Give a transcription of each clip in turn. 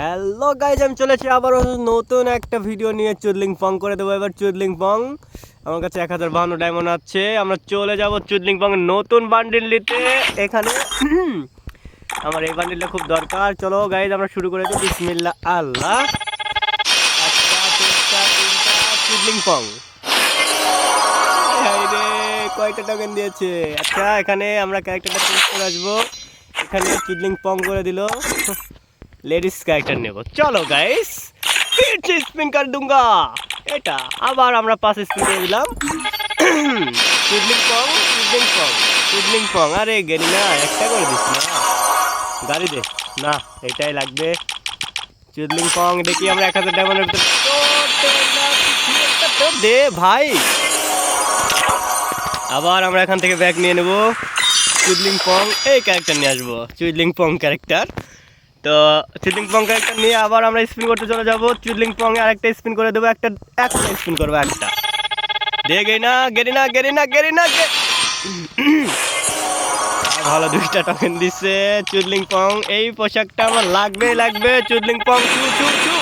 Hello guys আমি চলেছি আবারও নতুন একটা ভিডিও নিয়ে চুদলিং পং করে দেবো। এবার চুদলিং পং, আমার কাছে এক হাজার বাহান্ন ডায়মন্ড আছে। আমরা চলে যাব চুদলিং পং নতুন বান্ডিল নিতে। এখানে আমার এই বান্ডিলটা খুব দরকার। চলো গাইজ আমরা শুরু করে দিই। বিসমিল্লা আল্লাহ। চুদলিং পং। কয়টা টোকেন দিয়েছে? আচ্ছা এখানে আমরা ক্যারেক্টারটা চেঞ্জ করে আসব। এখানে চুদলিং পং করে দিল। লেডিস ক্যারেক্টার নেব। চলো গাইস ফিরছে স্পিন কার দুঙ্গা। এটা আবার আমরা পাশে স্পিন করে দিলাম। চুদলিং পং চুদলিং পং চুদলিং পং আরে গেলি না একটা করে দিস না। গাড়ি দে। না, এটাই লাগবে। চুদলিং পং দেখি আমরা এক হাজার ডায়মন্ডের ভিতরে দে, ভাই। আবার আমরা এখান থেকে ব্যাগ নিয়ে নেব। চুদলিং পং এই ক্যারেক্টার নিয়ে আসব। চুদলিং পং ক্যারেক্টার তো চুদলিং পং একটা নিয়ে আবার আমরা স্পিন করতে চলে যাব। চুদলিং পং এ আরেকটা স্পিন করে দেবো, একটা একটা স্পিন করব, একটা। দে গেই না, গেরি না গেরি না গেরি না ভালো দুইটা টোকেন দিচ্ছে চুদলিং পং এই পোশাকটা আমার লাগবেই লাগবে। চুদলিং পং চু চু চু।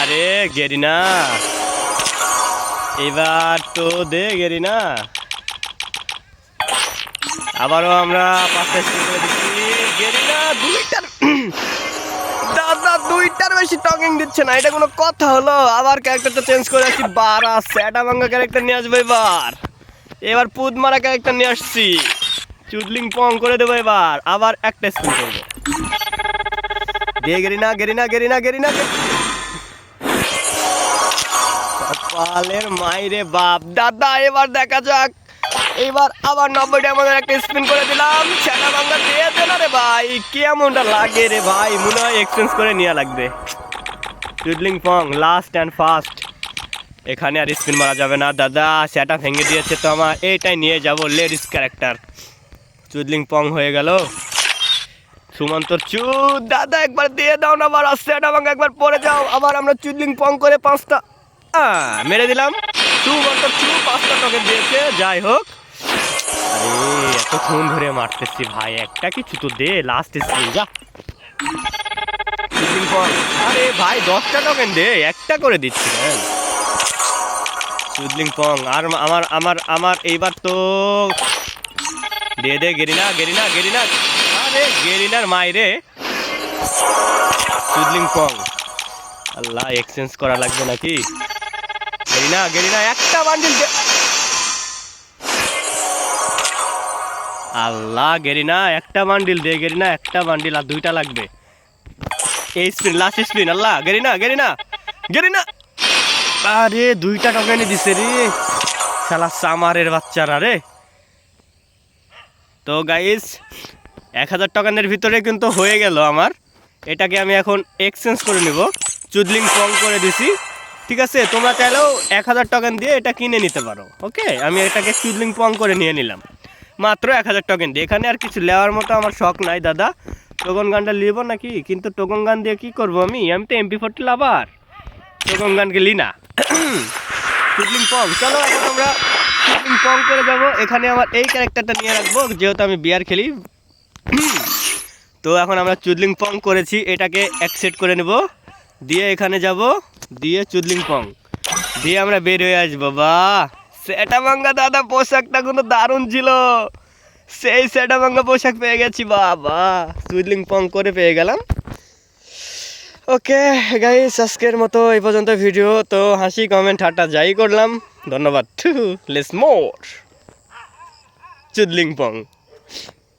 আরে, গেরি না। এবার তো দে, গেরি না। আবারও আমরা পাঁচটা স্পিন করে দিচ্ছি। দাদা, দুইটার বেশি টকিং দিচ্ছে না, এটা কোনো কথা হলো? আবার ক্যারেক্টারটা চেঞ্জ করে আসছি, বারা স্যাটা ভাঙ্গা ক্যারেক্টার নিয়ে আসব এবার। এবার পুদ মারা ক্যারেক্টার নিয়ে আসছি। চুদলিং পং করে দেবো এবার। আবার একটা স্পিন করব। দিয়ে গেরি না গেরি না গেরি না গেরি না গেরি- কপালের মাইরে বাপ। দাদা, এবার দেখা যাক। এবার আবার নব্বই ডায়মন্ডের একটা স্পিন করে দিলাম। সেটা বাংলা দিয়ে দে না রে ভাই। কেমনটা লাগে রে ভাই? মনে হয় এক্সচেঞ্জ করে নেওয়া লাগবে। চুদলিং পং লাস্ট অ্যান্ড ফার্স্ট এখানে আর স্পিন মারা যাবে না। দাদা, সেটা ভেঙে দিয়েছে তো আমার। এইটাই নিয়ে যাব লেডিস ক্যারেক্টার চুদলিং পং হয়ে গেল। সুমন্তর চুদ দাদা, একবার দিয়ে দাও না আবার এটা আমাকে একবার পরে যাও। আবার আমরা চুদলিং পং করে পাঁচটা মেরে দিলাম। সুমন্তর চু পাঁচটা টোকেন দিয়েছে। যাই হোক। আরে এতক্ষণ ধরে মারতেছি ভাই, একটা কিছু তো দে লাস্ট স্পিন যা। আরে ভাই, দশটা টোকেন দে, একটা করে দিচ্ছি কেন চুদলিং পং আর আমার আমার আমার, এইবার তো দে দে গেরিনা গেরিনা গেরিনা আরে গেরিনার মাইরে চুদলিং পং আল্লাহ এক্সচেঞ্জ করা লাগবে নাকি? গেরিনা গেরিনা একটা বান্ডিল আল্লাহ গেরিনা একটা বান্ডিল দে গেরিনা একটা বান্ডিল আর দুইটা লাগবে। এই স্পিন লাস্ট স্পিন আল্লাহ গেরিনা গেরিনা গেরিনা আরে দুইটা টোকেনই দিছে রে? শালা সামারের বাচ্চারা রে। তো গাইস এক হাজার টোকেনের ভিতরে কিন্তু হয়ে গেল আমার। এটাকে আমি এখন এক্সচেঞ্জ করে নিব। চুদলিং পং করে দিছি। ঠিক আছে, তোমরা চাইলেও এক হাজার টোকেন দিয়ে এটা কিনে নিতে পারো। ওকে আমি এটাকে চুদলিং পং করে নিয়ে নিলাম। মাত্র এক হাজার টোকেন দিয়ে। এখানে আর কিছু নেওয়ার মতো আমার শখ নাই, দাদা। টোকন গানটা নিব নাকি? কিন্তু টোকন গান দিয়ে কী করব আমি? আমি তো এমপি ফোরটি লাভার টোকন গানকে লি না চুদলিং পং চলো, এখন আমরা চুদলিং পং করে যাব। এখানে আমার এই ক্যারেক্টারটা নিয়ে রাখব, যেহেতু আমি বিয়ার খেলি। তো এখন আমরা চুদলিং পং করেছি। এটাকে অ্যাকসেপ্ট করে নেব। দিয়ে এখানে যাব। দিয়ে চুদলিং পং দিয়ে আমরা বের হয়ে আসব। বা সেটা ভাঙ্গা দাদা, পোশাকটা কিন্তু দারুণ ছিল। সেই সেটা ভাঙ্গা পোশাক পেয়ে গেছি, বাবা। সুইলিং পং করে পেয়ে গেলাম। ওকে গাইস আজকের মতো এই পর্যন্ত ভিডিও তো হাসি কমেন্ট ঠাট্টা যাই করলাম। ধন্যবাদ। লেস মোর চুদলিং পং।